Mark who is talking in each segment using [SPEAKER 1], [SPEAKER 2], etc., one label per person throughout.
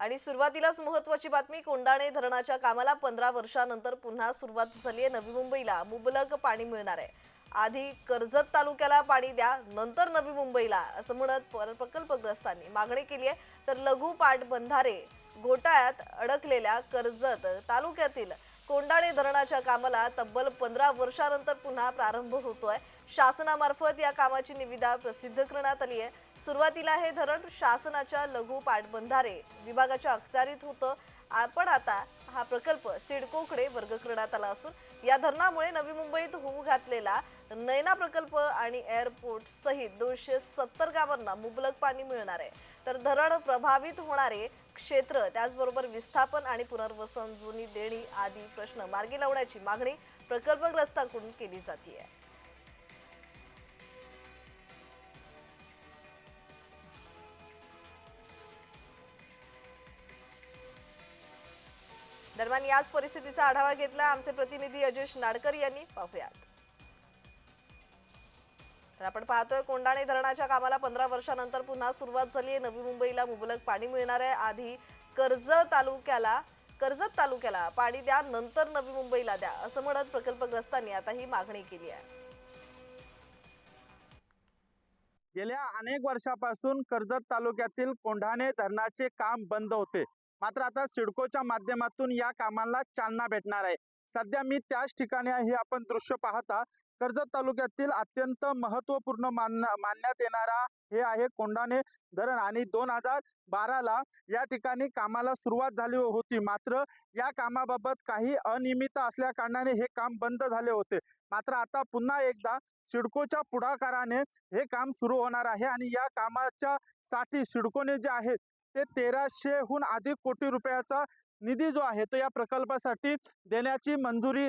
[SPEAKER 1] आणि सुरुवातीलाच महत्वाची बातमी कोंडाणे धरणाच्या कामाला पंधरा वर्षानंतर पुन्हा सुरुवात झाली आहे नवी मुंबईला. मुबलक पाणी मिळणार आहे. आधी कर्जत तालुक्याला पाणी द्या नंतर नवी मुंबईला असं म्हणत पर- प्रकल्पग्रस्तांनी मागणी केली आहे. तर लघु पाटबंधारे घोटाळ्यात अडकलेल्या कर्जत तालुक्यातील कोंडाणे धरणाच्या कामाला तब्बल पंधरा वर्षानंतर पुन्हा प्रारंभ होतोय. शासनामार्फत या कामाची निविदा प्रसिद्ध करण्यात आली आहे सुरुवातीला हे धरण शासनाच्या लघु पाटबंधारे विभागाच्या अखत्यारीत होतं. आपण पण आता हा प्रकल्प सिडकोकडे वर्ग करण्यात आला असून या धरणामुळे नवी मुंबईत होऊ घातलेला नैना प्रकल्प आणि एअरपोर्ट सहित दोनशे सत्तर गावांना मुबलक पाणी मिळणार आहे. तर धरण प्रभावित होणारे क्षेत्र त्याचबरोबर विस्थापन आणि पुनर्वसन जुनी देणी आदी प्रश्न मार्गी लावण्याची मागणी प्रकल्पग्रस्तांकडून केली जाते दरम्यान याच परिस्थितीचा आढावा घेतला आमचे प्रतिनिधी अजेश नाडकर यांनी. पाहूयात. तर आपण पाहतोय कोंडाणे धरणाच्या कामाला पंधरा वर्षानंतर पुन्हा सुरुवात झाली आहे. नवी मुंबईला मुबलक पाणी मिळणार आहे. आधी कर्जत तालुक्याला कर्जत तालुक्याला पाणी द्या नंतर नवी मुंबईला द्या असं म्हणत प्रकल्पग्रस्तांनी आता ही मागणी केली आहे.
[SPEAKER 2] गेल्या अनेक वर्षापासून कर्जत तालुक्यातील कोंढाणे धरणाचे काम बंद होते. मात्र आता सिडकोच्या माध्यमातून या कामाला चालना भेटणार आहे. सध्या मी त्याच ठिकाणी आहे. हे आपण दृश्य पाहता कर्जत तालुक्यातील अत्यंत महत्त्वपूर्ण मान मानण्यात येणारा हे आहे कोंडाने धरण. आणि दोन हजार बाराला या ठिकाणी कामाला सुरुवात झाली होती. मात्र या कामाबाबत काही अनियमित असल्या कारणाने हे काम बंद झाले होते. मात्र आता पुन्हा एकदा सिडकोच्या पुढाकाराने हे काम सुरू होणार आहे. आणि या कामाच्या साठी सिडकोने जे आहे ते तेराशेहून अधिक कोटी रुपयाचा निधी जो आहे तो या प्रकल्पासाठी देण्याची मंजुरी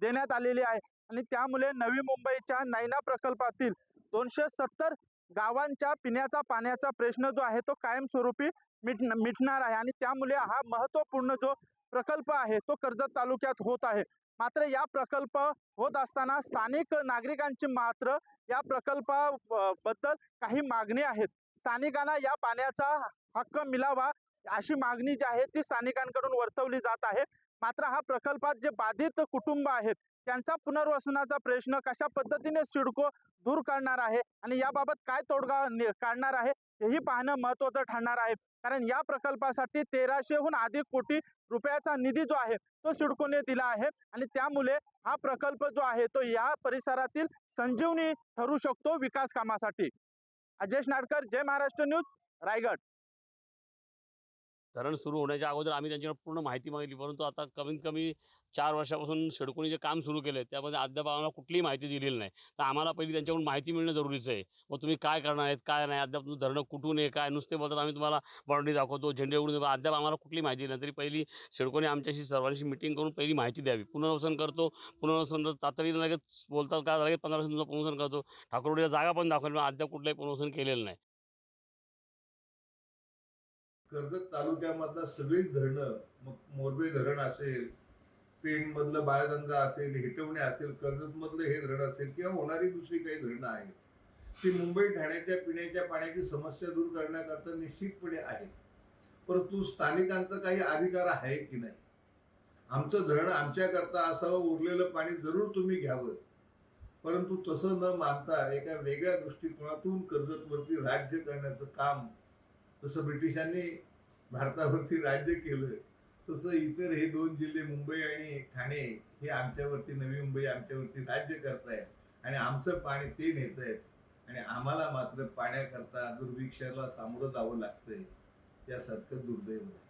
[SPEAKER 2] देण्यात आलेली आहे. आणि त्यामुळे नवी मुंबईच्या नैना प्रकल्पातील दोनशे सत्तर गावांच्या पिण्याचा पाण्याचा प्रश्न जो आहे तो कायमस्वरूपी मिट मिटणार आहे. आणि त्यामुळे हा महत्त्वपूर्ण जो प्रकल्प आहे तो कर्जत तालुक्यात होत आहे. मात्र या प्रकल्प होत असताना स्थानिक नागरिकांची मात्र या प्रकल्पाबद्दल काही मागणी आहेत. स्थानिकांना या पाण्याचा हक्क मिळावा अशी मागणी जी आहे ती स्थानिकांकडून वर्तवली जात आहे. मात्र हा प्रकल्पात जे बाधित कुटुंब आहेत त्यांचा पुनर्वसनाचा प्रश्न कशा पद्धतीने सिडको दूर करणार आहे आणि याबाबत काय तोडगा काढणार आहे हेही पाहणं महत्वाचं ठरणार आहे. कारण या प्रकल्पासाठी तेराशेहून अधिक कोटी रुपयाचा निधी जो आहे तो सिडकोने दिला आहे आणि त्यामुळे हा प्रकल्प जो आहे तो या परिसरातील संजीवनी ठरू शकतो विकास कामासाठी. अजेश नाडकर जय महाराष्ट्र न्यूज रायगड.
[SPEAKER 3] धरण सुरू होण्याच्या अगोदर आम्ही त्यांच्याकडे पूर्ण माहिती मागितली. परंतु आता कमीत कमी चार वर्षापासून शेडकोणी जे काम सुरू केलं. त्यामध्ये अद्याप आम्हाला कुठलीही माहिती दिलेली नाही. तर आम्हाला पहिली त्यांच्याकडून माहिती मिळणं जरुरीचं आहे. मग तुम्ही काय करणार आहेत काय नाही अद्याप तुम्ही धरणं कुठून आहे काय नुसते बोलतात आम्ही तुम्हाला बॉन्डी दाखवतो झेंडे उडून अद्याप आम्हाला कुठली माहिती नाही. तरी पहिली शेडकोणी आमच्याशी सर्वांशी मिटिंग करून पहिली माहिती द्यावी. पुनर्वसन करतो. पुनर्वसन तातडीनं लगेच बोलतात का लगेच पंधरा वर्ष पुनर्वसन करतो. ठाकूरवाडीला जागा पण दाखवली पण अद्याप कुठलंही पुनर्वसन केलेलं नाही.
[SPEAKER 4] कर्जत तालुक्यामधलं सगळी धरणं मग मोरबे धरण असेल पेनमधलं बाळगंगा असेल हेटवणे असेल कर्जतमधलं हे धरण असेल किंवा होणारी दुसरी काही धरणं आहेत ती मुंबई ठाण्याच्या पिण्याच्या पाण्याची समस्या दूर करण्याकरता निश्चितपणे आहेत. परंतु स्थानिकांचा काही अधिकार आहे की नाही? आमचं धरण आमच्याकरता असावं उरलेलं पाणी जरूर तुम्ही घ्यावं. परंतु तसं न मानता एका वेगळ्या दृष्टिकोनातून कर्जतवरती राज्य करण्याचं काम जसं ब्रिटिशांनी भारतावरती राज्य केलं तसं इतर हे दोन जिल्हे मुंबई आणि ठाणे हे आमच्यावरती नवी मुंबई आमच्यावरती राज्य करतायत आणि आमचं पाणी ते नेत आहेत आणि आम्हाला मात्र पाण्याकरता दुर्भिक्षाला सामोरं जावं लागतंय यासारखं दुर्दैव आहे.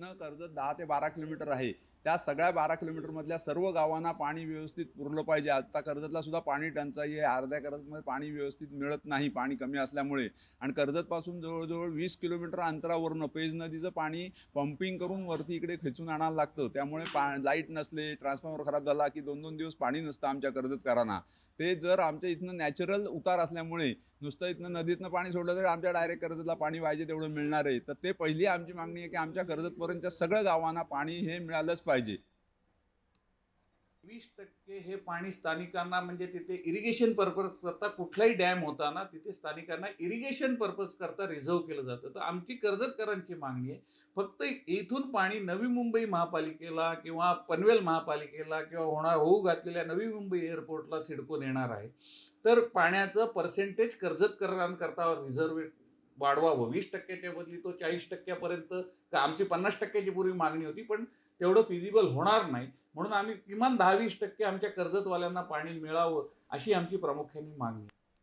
[SPEAKER 5] कर्जत दहा ते बारा किलोमीटर आहे. त्या सगळ्या बारा किलोमीटरमधल्या सर्व गावांना पाणी व्यवस्थित पुरलं पाहिजे. आता कर्जतला सुद्धा पाणी टंचाई आहे. अर्ध्या कर्जतमध्ये पाणी व्यवस्थित मिळत नाही पाणी कमी असल्यामुळे. आणि कर्जतपासून जवळजवळ वीस किलोमीटर अंतरावरनं पेज नदीचं पाणी पंपिंग करून वरती इकडे खेचून आणायला लागतं. त्यामुळे पा लाइट नसले ट्रान्सफॉर्मर खराब झाला की दोन दोन दिवस पाणी नसतं आमच्या कर्जतकरांना. ते जर आमच्या इथनं नॅचरल उतार असल्यामुळे नुसतं इथनं नदीतनं पाणी सोडलं तर आमच्या डायरेक्ट कर्जतला पाणी पाहिजे तेवढं मिळणार आहे. तर ते पहिली आमची मागणी आहे की आमच्या कर्जतपर्यंतच्या सगळ्या गावांना पाणी हे मिळालंच पाहिजे. पाहिजे.
[SPEAKER 6] वीस टक्के हे पाणी स्थानिकांना म्हणजे तिथे इरिगेशन पर्पज करता कुठलाही डॅम होता ना तिथे स्थानिकांना इरिगेशन पर्पज करता रिझर्व केलं जातं. तर आमची कर्जतकरांची मागणी आहे फक्त इथून पाणी नवी मुंबई महापालिकेला किंवा पनवेल महापालिकेला किंवा होणार होऊ घातलेल्या नवी मुंबई एअरपोर्टला सिडकून येणार आहे. तर पाण्याचं पर्सेंटेज कर्जतकरांकरता रिझर्व वाढवावं. वीस टक्क्याच्या बदली तो चाळीस टक्क्यापर्यंत आमची पन्नास टक्क्याची पूर्वी मागणी होती पण तेवढं फिजिबल होणार नाही. म्हणून आम्ही किमान दहा वीस टक्के आमच्या कर्जतवाल्यांना पाणी मिळावं अशी आमची प्रामुख्याने मागणी